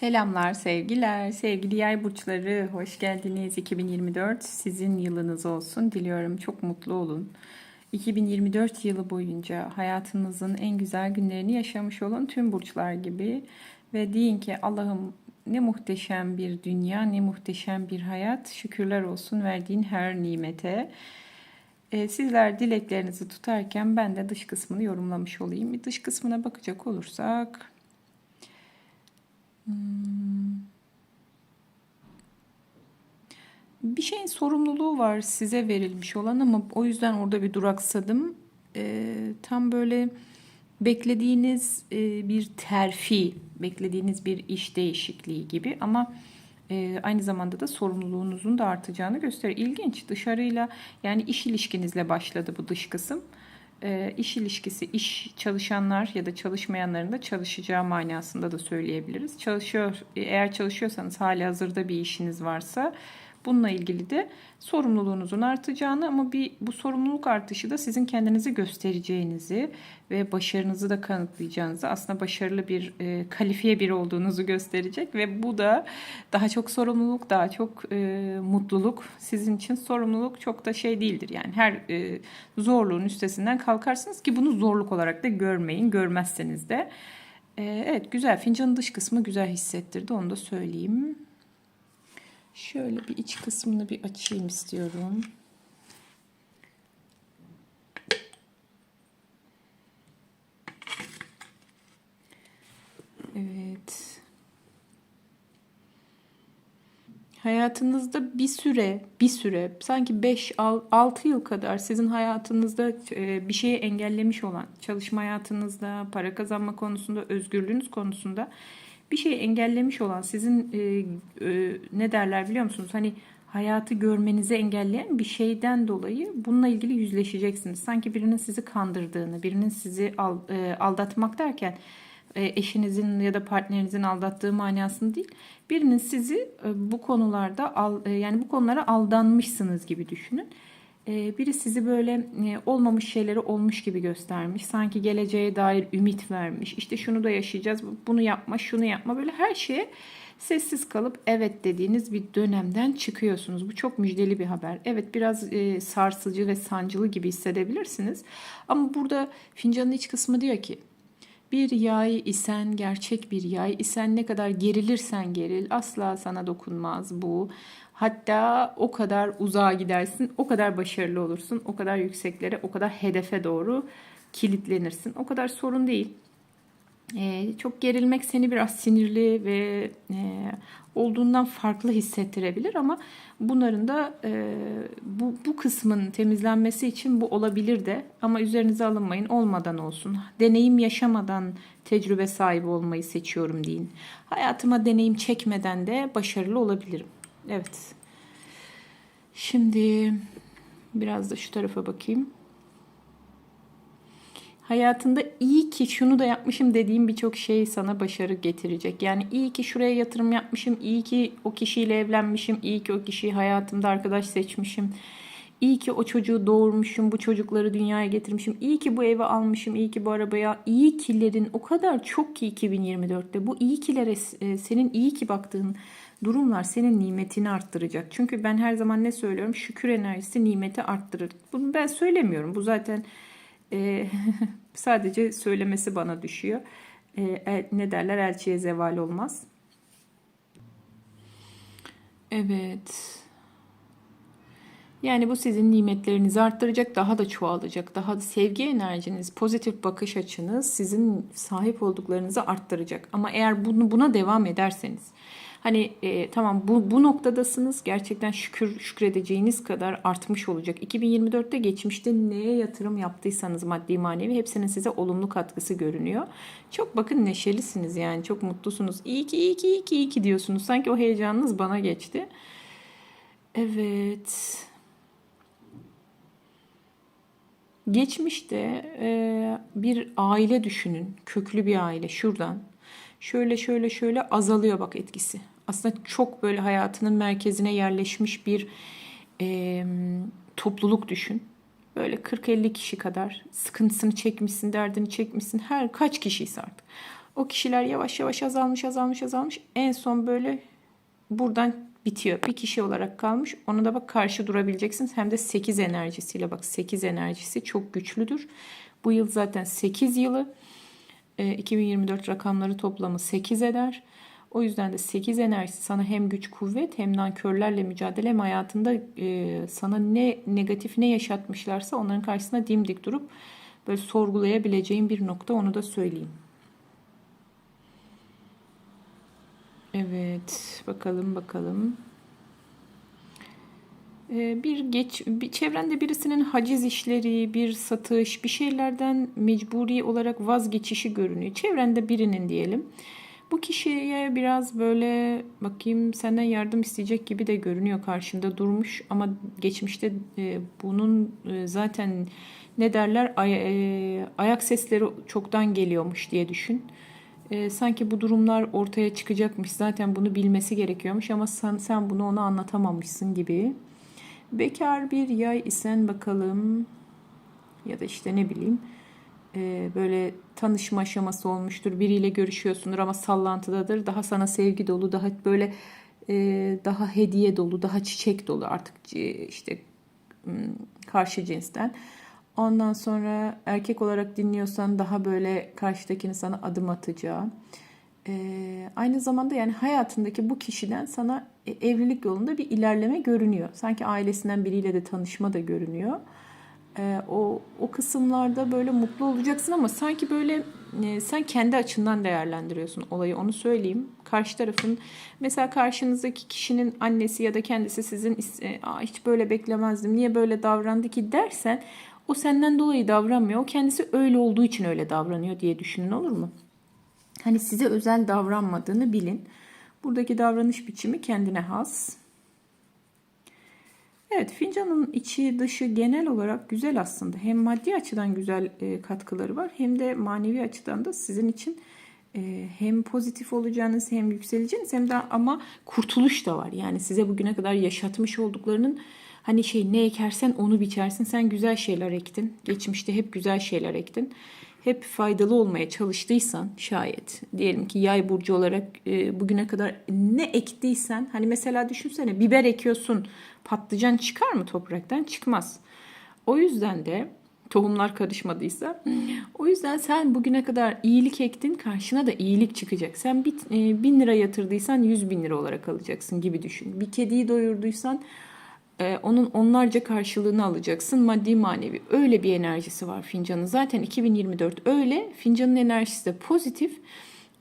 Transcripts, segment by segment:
Selamlar, sevgiler, sevgili yay burçları. Hoş geldiniz. 2024 sizin yılınız olsun. Diliyorum çok mutlu olun. 2024 yılı boyunca hayatınızın en güzel günlerini yaşamış olun tüm burçlar gibi. Ve deyin ki Allah'ım ne muhteşem bir dünya, ne muhteşem bir hayat. Şükürler olsun verdiğin her nimete. Ee, sizler dileklerinizi tutarken ben de dış kısmını yorumlamış olayım. Dış kısmına bakacak olursak. Bir şeyin sorumluluğu var size verilmiş olan ama o yüzden orada bir duraksadım. Ee, tam böyle beklediğiniz e, bir terfi, beklediğiniz bir iş değişikliği gibi ama e, aynı zamanda da sorumluluğunuzun da artacağını gösteriyor. İlginç dışarıyla yani iş ilişkinizle başladı bu dış kısım e, iş ilişkisi, iş çalışanlar ya da çalışmayanların da çalışacağı manasında da söyleyebiliriz. Çalışıyor, eğer çalışıyorsanız hali hazırda bir işiniz varsa Bununla ilgili de sorumluluğunuzun artacağını ama bir bu sorumluluk artışı da sizin kendinizi göstereceğinizi ve başarınızı da kanıtlayacağınızı aslında başarılı bir e, kalifiye bir olduğunuzu gösterecek ve bu da daha çok sorumluluk daha çok e, mutluluk sizin için sorumluluk çok da şey değildir. Yani her e, zorluğun üstesinden kalkarsınız ki bunu zorluk olarak da görmeyin görmezseniz de. E, evet güzel. Fincanın dış kısmı güzel hissettirdi. Onu da söyleyeyim. Şöyle bir iç kısmını bir açayım istiyorum. Evet. Hayatınızda bir süre, bir süre, sanki 5-6 yıl kadar sizin hayatınızda e, bir şeyi engellemiş olan, çalışma hayatınızda, para kazanma konusunda, özgürlüğünüz konusunda bir şeyi engellemiş olan sizin e, e, ne derler biliyor musunuz? Hani hayatı görmenizi engelleyen bir şeyden dolayı bununla ilgili yüzleşeceksiniz. Sanki birinin sizi kandırdığını, birinin sizi al, e, aldatmak derken e, eşinizin ya da partnerinizin aldattığı manasını değil. Birinin sizi e, bu konularda e, yani bu konulara aldanmışsınız gibi düşünün. Ee, biri sizi böyle e, olmamış şeyleri olmuş gibi göstermiş. Sanki geleceğe dair ümit vermiş. İşte şunu da yaşayacağız, bunu yapma, şunu yapma. Böyle her şeye sessiz kalıp evet dediğiniz bir dönemden çıkıyorsunuz. Bu çok müjdeli bir haber. Evet biraz e, sarsıcı ve sancılı gibi hissedebilirsiniz. Ama burada fincanın iç kısmı diyor ki bir yay isen, gerçek bir yay isen ne kadar gerilirsen geril asla sana dokunmaz bu. Hatta o kadar uzağa gidersin, o kadar başarılı olursun, o kadar yükseklere, o kadar hedefe doğru kilitlenirsin. O kadar sorun değil. Ee, çok gerilmek seni biraz sinirli ve e, olduğundan farklı hissettirebilir ama bunların da e, bu, bu kısmın temizlenmesi için bu olabilir de ama üzerinize alınmayın olmadan olsun. Deneyim yaşamadan tecrübe sahibi olmayı seçiyorum deyin. Hayatıma deneyim çekmeden de başarılı olabilirim. Evet. Şimdi biraz da şu tarafa bakayım. Hayatında iyi ki şunu da yapmışım dediğim birçok şey sana başarı getirecek. Yani iyi ki şuraya yatırım yapmışım, iyi ki o kişiyle evlenmişim, iyi ki o kişiyi hayatımda arkadaş seçmişim. İyi ki o çocuğu doğurmuşum, bu çocukları dünyaya getirmişim. İyi ki bu evi almışım, iyi ki bu arabaya. İyi kilerin o kadar çok ki 2024'te. Bu iyi kilere e, senin iyi ki baktığın durumlar senin nimetini arttıracak. Çünkü ben her zaman ne söylüyorum? Şükür enerjisi nimeti arttırır. Bunu ben söylemiyorum. Bu zaten e, sadece söylemesi bana düşüyor. E, ne derler? Elçiye zeval olmaz. Evet. Yani bu sizin nimetlerinizi arttıracak, daha da çoğalacak. Daha da sevgi enerjiniz, pozitif bakış açınız sizin sahip olduklarınızı arttıracak. Ama eğer bunu buna devam ederseniz, Hani e, tamam bu, bu noktadasınız gerçekten şükür şükredeceğiniz kadar artmış olacak. 2024'te geçmişte neye yatırım yaptıysanız maddi manevi hepsinin size olumlu katkısı görünüyor. Çok bakın neşelisiniz yani çok mutlusunuz. İyi ki iyi ki iyi ki iyi ki diyorsunuz. Sanki o heyecanınız bana geçti. Evet. Geçmişte e, bir aile düşünün. Köklü bir aile şuradan. Şöyle şöyle şöyle azalıyor bak etkisi aslında çok böyle hayatının merkezine yerleşmiş bir e, topluluk düşün. Böyle 40-50 kişi kadar sıkıntısını çekmişsin, derdini çekmişsin. Her kaç kişiyse artık. O kişiler yavaş yavaş azalmış azalmış azalmış. En son böyle buradan bitiyor. Bir kişi olarak kalmış. Ona da bak karşı durabileceksiniz. Hem de 8 enerjisiyle bak 8 enerjisi çok güçlüdür. Bu yıl zaten 8 yılı. E, 2024 rakamları toplamı 8 eder. O yüzden de 8 enerjisi sana hem güç kuvvet hem nankörlerle mücadele hem hayatında e, sana ne negatif ne yaşatmışlarsa onların karşısında dimdik durup böyle sorgulayabileceğin bir nokta onu da söyleyeyim. Evet, bakalım bakalım. Ee, bir geç, bir çevrende birisinin haciz işleri, bir satış, bir şeylerden mecburi olarak vazgeçişi görünüyor. Çevrende birinin diyelim. Bu kişiye biraz böyle bakayım senden yardım isteyecek gibi de görünüyor karşında durmuş ama geçmişte e, bunun e, zaten ne derler ay, e, ayak sesleri çoktan geliyormuş diye düşün e, sanki bu durumlar ortaya çıkacakmış. Zaten bunu bilmesi gerekiyormuş ama sen, sen bunu ona anlatamamışsın gibi. Bekar bir yay isen bakalım ya da işte ne bileyim e, böyle tanışma aşaması olmuştur. Biriyle görüşüyorsundur ama sallantıdadır. Daha sana sevgi dolu, daha böyle e, daha hediye dolu, daha çiçek dolu artık e, işte karşı cinsten. Ondan sonra erkek olarak dinliyorsan daha böyle karşıdakini sana adım atacağı. Ee, aynı zamanda yani hayatındaki bu kişiden sana e, evlilik yolunda bir ilerleme görünüyor. Sanki ailesinden biriyle de tanışma da görünüyor. Ee, o o kısımlarda böyle mutlu olacaksın ama sanki böyle e, sen kendi açından değerlendiriyorsun olayı onu söyleyeyim. Karşı tarafın mesela karşınızdaki kişinin annesi ya da kendisi sizin e, hiç böyle beklemezdim niye böyle davrandı ki dersen o senden dolayı davranmıyor. O kendisi öyle olduğu için öyle davranıyor diye düşünün olur mu? Hani size özel davranmadığını bilin. Buradaki davranış biçimi kendine has. Evet fincanın içi dışı genel olarak güzel aslında. Hem maddi açıdan güzel e, katkıları var hem de manevi açıdan da sizin için e, hem pozitif olacağınız hem yükseleceğiniz hem de ama kurtuluş da var. Yani size bugüne kadar yaşatmış olduklarının Hani şey ne ekersen onu biçersin. Sen güzel şeyler ektin. Geçmişte hep güzel şeyler ektin. Hep faydalı olmaya çalıştıysan şayet diyelim ki yay burcu olarak e, bugüne kadar ne ektiysen hani mesela düşünsene biber ekiyorsun patlıcan çıkar mı topraktan çıkmaz. O yüzden de tohumlar karışmadıysa. O yüzden sen bugüne kadar iyilik ektin karşına da iyilik çıkacak. Sen bir, e, bin lira yatırdıysan yüz bin lira olarak alacaksın gibi düşün. Bir kediyi doyurduysan e, onun onlarca karşılığını alacaksın maddi manevi. Öyle bir enerjisi var fincanın. Zaten 2024 öyle. Fincanın enerjisi de pozitif.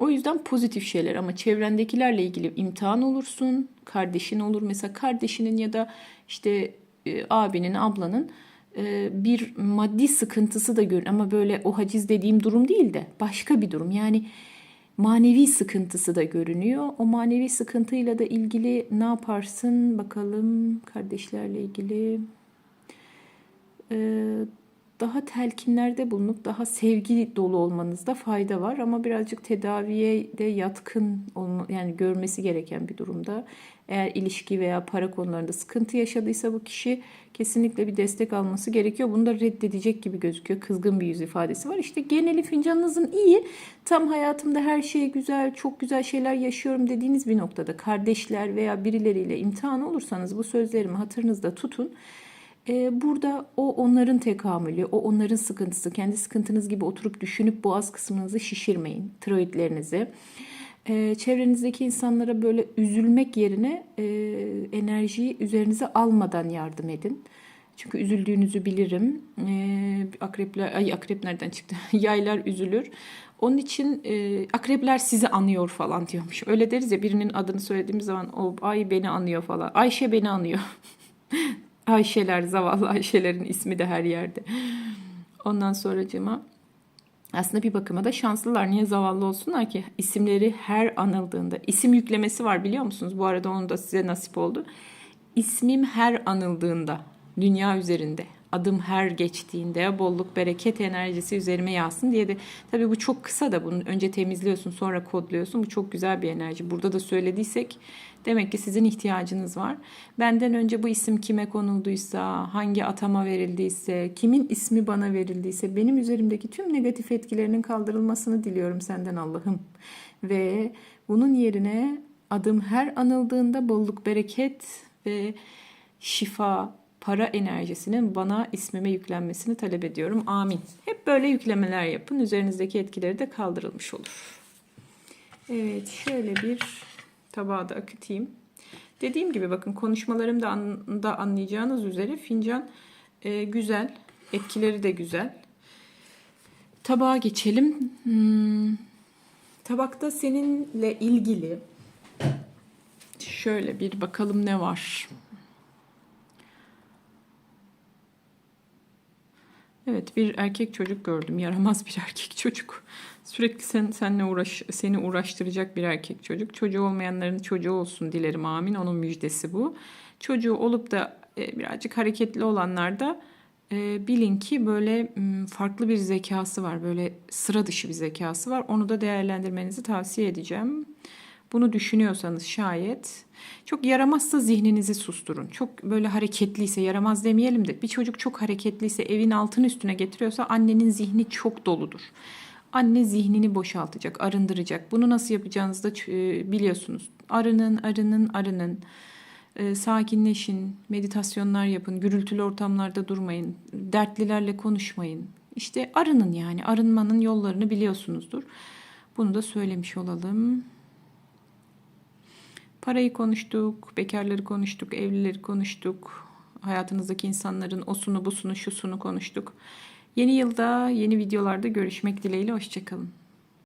O yüzden pozitif şeyler ama çevrendekilerle ilgili imtihan olursun. Kardeşin olur mesela kardeşinin ya da işte e, abinin, ablanın e, bir maddi sıkıntısı da görün ama böyle o haciz dediğim durum değil de başka bir durum. Yani manevi sıkıntısı da görünüyor. O manevi sıkıntıyla da ilgili ne yaparsın bakalım kardeşlerle ilgili. Ee, daha telkinlerde bulunup daha sevgi dolu olmanızda fayda var ama birazcık tedaviye de yatkın yani görmesi gereken bir durumda. Eğer ilişki veya para konularında sıkıntı yaşadıysa bu kişi kesinlikle bir destek alması gerekiyor. Bunu da reddedecek gibi gözüküyor. Kızgın bir yüz ifadesi var. İşte geneli fincanınızın iyi. Tam hayatımda her şey güzel, çok güzel şeyler yaşıyorum dediğiniz bir noktada kardeşler veya birileriyle imtihan olursanız bu sözlerimi hatırınızda tutun. Ee, burada o onların tekamülü, o onların sıkıntısı. Kendi sıkıntınız gibi oturup düşünüp boğaz kısmınızı şişirmeyin, tiroidlerinizi. Ee, çevrenizdeki insanlara böyle üzülmek yerine e, enerjiyi üzerinize almadan yardım edin. Çünkü üzüldüğünüzü bilirim. Ee, akrepler, ay akrep nereden çıktı? Yaylar üzülür. Onun için e, akrepler sizi anıyor falan diyormuş. Öyle deriz ya birinin adını söylediğimiz zaman o ay beni anıyor falan. Ayşe beni anıyor. Ayşeler, zavallı Ayşelerin ismi de her yerde. Ondan sonracıma aslında bir bakıma da şanslılar. Niye zavallı olsunlar ki? İsimleri her anıldığında. isim yüklemesi var biliyor musunuz? Bu arada onu da size nasip oldu. İsmim her anıldığında dünya üzerinde adım her geçtiğinde bolluk bereket enerjisi üzerime yağsın diye de tabii bu çok kısa da bunu önce temizliyorsun sonra kodluyorsun. Bu çok güzel bir enerji. Burada da söylediysek demek ki sizin ihtiyacınız var. Benden önce bu isim kime konulduysa, hangi atama verildiyse, kimin ismi bana verildiyse benim üzerimdeki tüm negatif etkilerinin kaldırılmasını diliyorum senden Allah'ım. Ve bunun yerine adım her anıldığında bolluk, bereket ve şifa, para enerjisinin bana ismime yüklenmesini talep ediyorum. Amin. Hep böyle yüklemeler yapın. Üzerinizdeki etkileri de kaldırılmış olur. Evet, şöyle bir tabağa da akıtayım. Dediğim gibi bakın konuşmalarımda da anlayacağınız üzere fincan e, güzel, etkileri de güzel. Tabağa geçelim. Hmm, tabakta seninle ilgili şöyle bir bakalım ne var. Evet bir erkek çocuk gördüm. Yaramaz bir erkek çocuk. Sürekli sen seninle uğraş seni uğraştıracak bir erkek çocuk. Çocuğu olmayanların çocuğu olsun dilerim amin. Onun müjdesi bu. Çocuğu olup da e, birazcık hareketli olanlar da e, bilin ki böyle m, farklı bir zekası var. Böyle sıra dışı bir zekası var. Onu da değerlendirmenizi tavsiye edeceğim. Bunu düşünüyorsanız şayet çok yaramazsa zihninizi susturun. Çok böyle hareketliyse yaramaz demeyelim de bir çocuk çok hareketliyse evin altını üstüne getiriyorsa annenin zihni çok doludur. Anne zihnini boşaltacak, arındıracak. Bunu nasıl yapacağınızı da e, biliyorsunuz. Arının, arının, arının. E, sakinleşin, meditasyonlar yapın, gürültülü ortamlarda durmayın, dertlilerle konuşmayın. İşte arının yani, arınmanın yollarını biliyorsunuzdur. Bunu da söylemiş olalım. Parayı konuştuk, bekarları konuştuk, evlileri konuştuk. Hayatınızdaki insanların osunu, busunu, şusunu konuştuk. Yeni yılda, yeni videolarda görüşmek dileğiyle. Hoşçakalın.